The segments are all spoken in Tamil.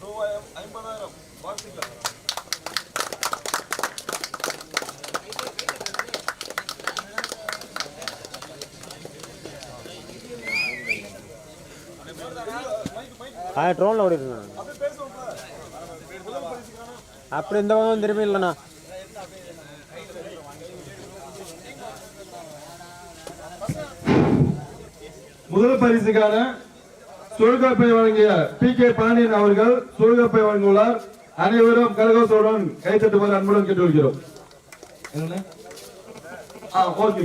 ரூபாய் ஐம்பதாயிரம் வாழ்த்துக்கள் ஆ ட்ரோனில் ஓடிட்டுருந்தேன் அப்படி இந்த பக்கம் திரும்பி இல்லைண்ணா. முதல் பரிசுக்கான சுழுகப்பை வழங்கிய பி கே பாண்டியன் அவர்கள் சுழுகப்பை வழங்கியுள்ளார். அனைவரும் கரகோசோடன் கைத்தட்டுமாறு அன்புடன் கேட்டுக்கொள்கிறோம். ஓகே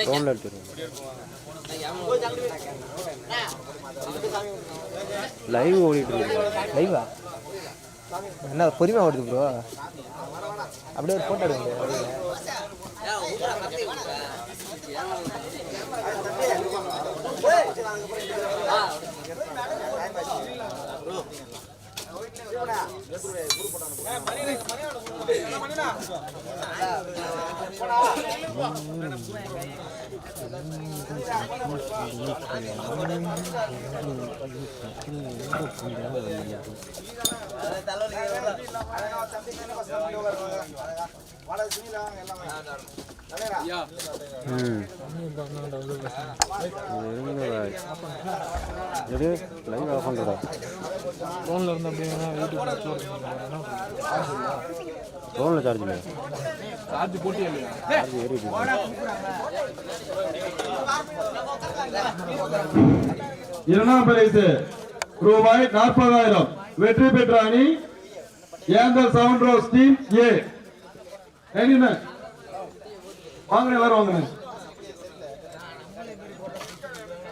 ட்ரோனில் எடுத்துருவோம் லைவ் ஓடிட்டு இருக்கு லைவா என்ன பொறுமையாக ஓடுது ப்ரோ அப்படியே ஒரு ஃபோட்டோ எடுங்க. ம் இது லைவ் ஆஃப் பண்ணுறடா ஃபோனில் இருந்து அப்படியே சார்ஜ் இல்லை சார்ஜ் சார்ஜ் இரண்டாம் பரிசு ரூபாய் நாற்பதாயிரம். வெற்றி பெற்ற அணி ஏந்தல் சவுண்ட் ரோஸ் டீம் ஏ என்ன வாங்க எல்லாரும் வாங்க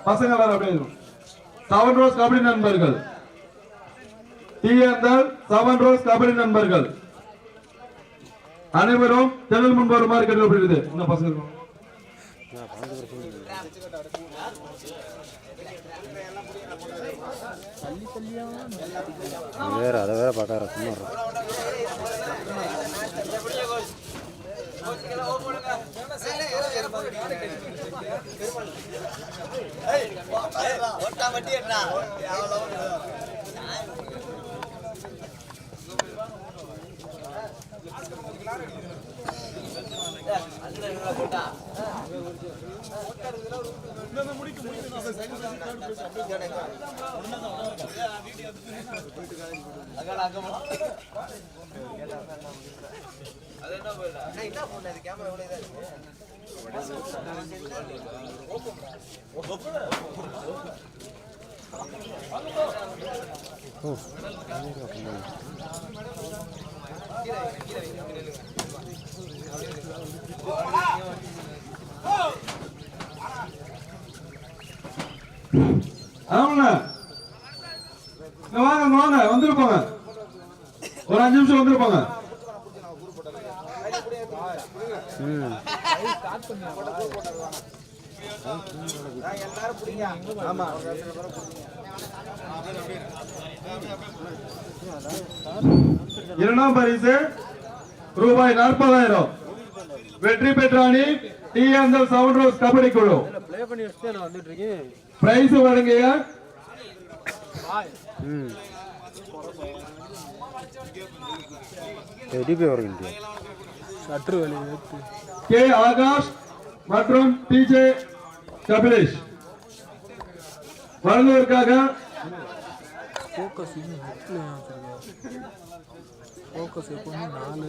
பசங்க எல்லாரும் அப்படியே செவன் ரோஸ் கபடி நண்பர்கள். டி ஏந்தல் செவன் ரோஸ் கபடி நண்பர்கள். அனைவரும் தெருள் முன்பு வருமாறு கேட்டுக்கொள்கிறது இந்த பசங்க வேற அதை வேற பார்க்கார சும்மா அது என்ன போயிடலாம் என்ன போடல இது கேமரா இங்க வாங்க இருக்கு வாங்க வாங்க வந்துருப்பாங்க. ஒரு அஞ்சு நிமிஷம் வந்துருப்பாங்க. இரண்டாம் பரிசு ரூபாய் நாற்பதாயிரம். வெற்றி பெற்ற அணி டிஎன்எல் சவுண்ட் ரோஸ் கபடி குழு. பிரைஸ் வழங்கிய கே ஆகாஷ் மற்றும் டிஜே கபிலேஷ். வழங்குவதற்காக ஃபோக்கஸ் ஃபோக்கஸ் எப்பவுமே நாலு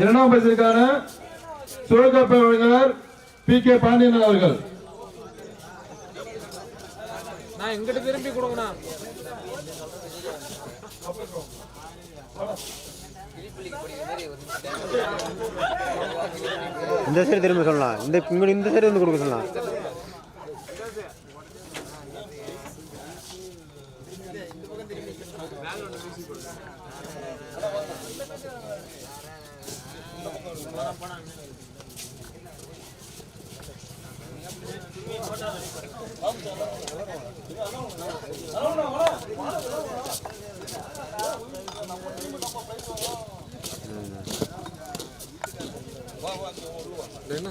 இரண்டாம் பரிசிற்கான சுழற்கப்பை வழங்குனர் பி கே பாண்டியன் அவர்கள். நான் எங்கிட்ட திரும்பி கொடுங்கண்ணா. இந்த சைடு திரும்ப சொல்லலாம். இந்த இந்த சைடு வந்து கொடுக்க சொல்லலாம். என்ன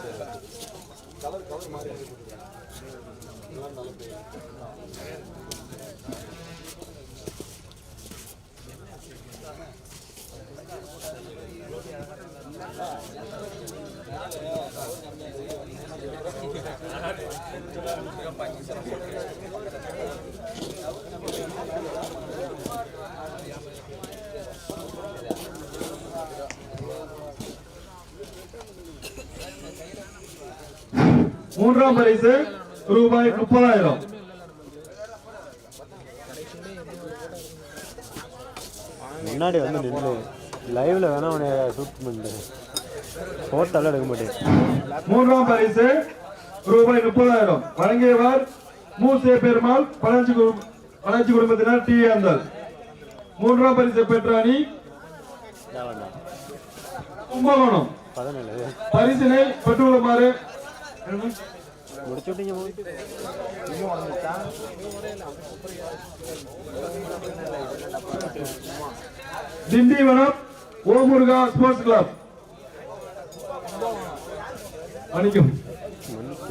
திருப்பி மூன்றாம் பரிசு ரூபாய் முப்பதாயிரம். முன்னாடி வந்து நின்று லைவ்ல வேணா அவனை ஷூட் பண்ணிட்டு ஃபோட்டோலாம் எடுக்க மாட்டேன். மூன்றாம் பரிசு ரூபாய் முப்பதாயிரம். வழங்கியவர் மூசே பெருமாள் பழஞ்சி பழஞ்சி குடும்பத்தினர் டி அந்தல். மூன்றாம் பரிசு பெற்ற அணி கும்பகோணம். பரிசினை பெற்றுள்ளமாறு முடிச்சு விட்டீங்க மோதி. Tindivanam Omuruga sports club. மன்னிக்கும்.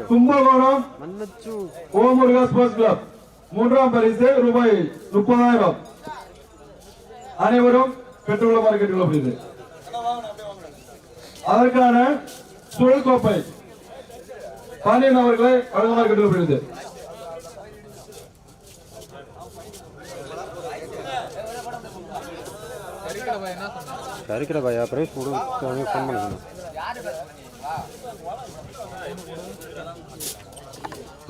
Kumbakonam Omuruga sports club. மூன்றாம் பரிசு ரூபாய் முப்பதாயிரம். அனைவரும் பெற்றுள்ளமாறு கேட்டுக்கொள்ளப்படுகிறது அதற்கான சுழல் கோப்பை. பாண்டியன் அவர்களை வழங்குமாறு கேட்டுக்கொள்ளப்படுகிறது கறிக்கடை என்ன பையா ப்ரைஸ் கொடு ஃபோன்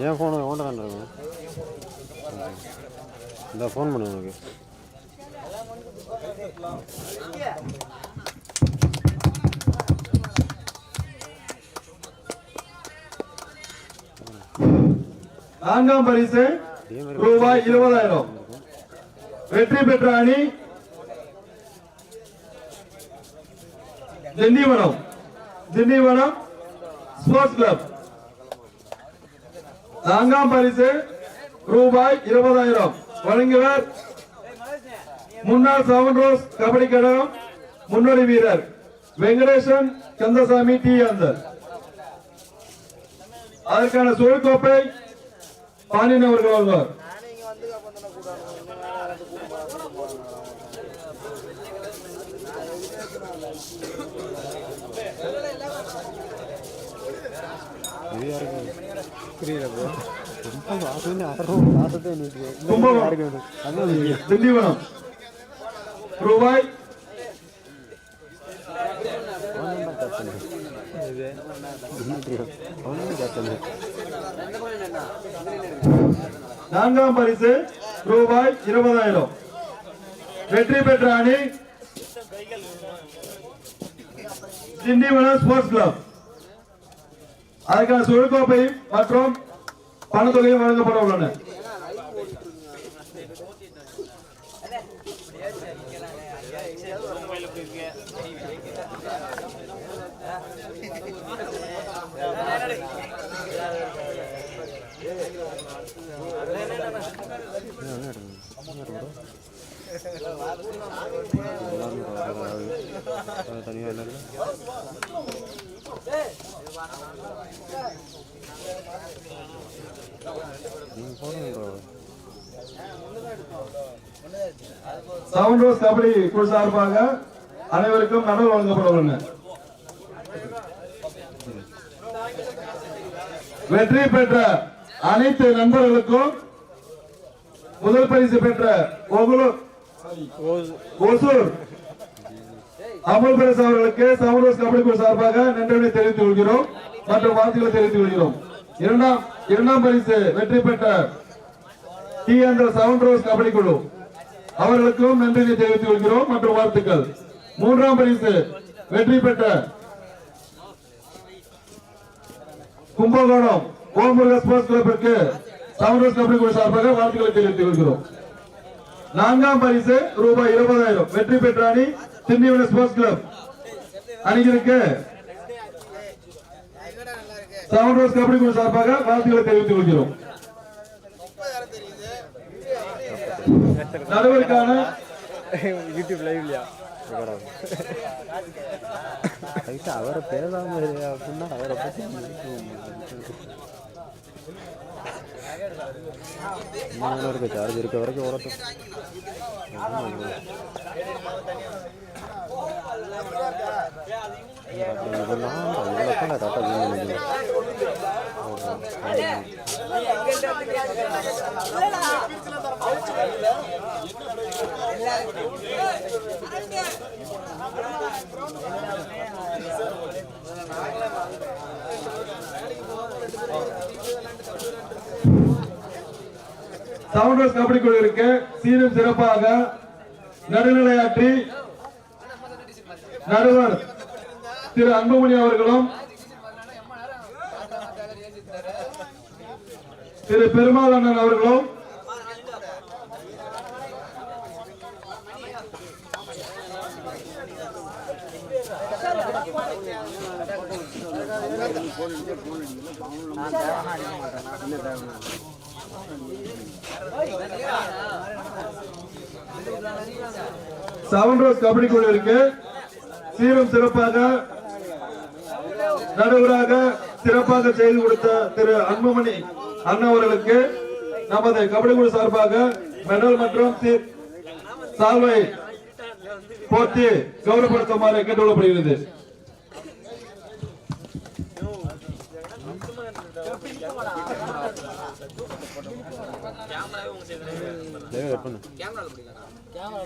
ஏன் ஓண்ட தான் இருக்கும் இந்த ஃபோன் பண்ணு உனக்கு நான்காம் பரிசு ரூபாய் இருபதாயிரம். வெற்றி பெற்ற அணி திண்டிவனம் திண்டிவனம் ஸ்போர்ட்ஸ் கிளப். நான்காம் பரிசு ரூபாய் இருபதாயிரம். வழங்குவர் முன்னாள் செவன் ரோஸ் கபடி கழகம் முன்னணி வீரர் வெங்கடேசன் கந்தசாமி டி. அந்தர் அதற்கான சுழற்கோப்பை பாண்டியன் அவர்கள் வருவார் இது நான்காம் பரிசு ரூபாய் இருபதாயிரம். வெற்றி பெற்ற அணி திண்டிவனம் ஸ்போர்ட்ஸ் கிளப். அதற்கான சுழற்கோப்பை மற்றும் பணத்தொகையும் வழங்கப்பட உள்ளன. சவுண்ட் ஹவுஸ் கபடி குழு சார்பாக அனைவருக்கும் மெடல் வழங்கப்பட உள்ளன வெற்றி பெற்ற அனைத்து நண்பர்களுக்கும் முதல் பரிசு பெற்ற ஒசூர் அமுல் பிரஸ் அவர்களுக்கு செவன் கபடி குழு சார்பாக நன்றிகளை தெரிவித்துக் கொள்கிறோம் மற்றும் வாழ்த்துக்களை தெரிவித்துக் கொள்கிறோம். இரண்டாம் இரண்டாம் பரிசு வெற்றி பெற்ற டி. என்ற செவன் ரோஸ் கபடி குழு. அவர்களுக்கும் நன்றியை தெரிவித்துக் கொள்கிறோம் மற்றும் வாழ்த்துக்கள். மூன்றாம் பரிசு வெற்றி பெற்ற கும்பகோணம் ஓமுருக ஸ்போர்ட்ஸ் கிளப்பிற்கு செவன் கபடி குழு சார்பாக வாழ்த்துக்களை தெரிவித்துக் கொள்கிறோம். நான்காம் பரிசு ரூபாய் இருபதாயிரம். வெற்றி பெற்ற அணி திண்டிவன ஸ்போர்ட்ஸ் கிளப். அணிகளுக்கு செவன் ரோஸ் கபடி குழு சார்பாக வாழ்த்துக்களை தெரிவித்துக் கொள்கிறோம். நடுவருக்கான யூடியூப் லைவ்லையா அவரை பேசாம அப்படின்னா அவரை இன்னும் இருக்கு சார்ஜ் இருக்க வரைக்கும் இதெல்லாம் இவ்வளோ சவுண்டர்ஸ் கபடி குழுவிற்கு சீரும் சிறப்பாக. நடுநிலையாற்றி. நடுவர். திரு அன்புமணி அவர்களும் திரு பெருமாள் அண்ணன் அவர்களும் செவன் ரோஸ் கபடி குழுவிற்கு சீரும் சிறப்பாக நடுவராக சிறப்பாக செய்து கொடுத்த திரு அன்புமணி அண்ணா அவர்களுக்கு நமது கபடி குழு சார்பாக மெடல் மற்றும் சால்வை போர்த்தி கௌரவப்படுத்துமாறு கேட்டுக்கொள்ளப்படுகிறது. Camera camera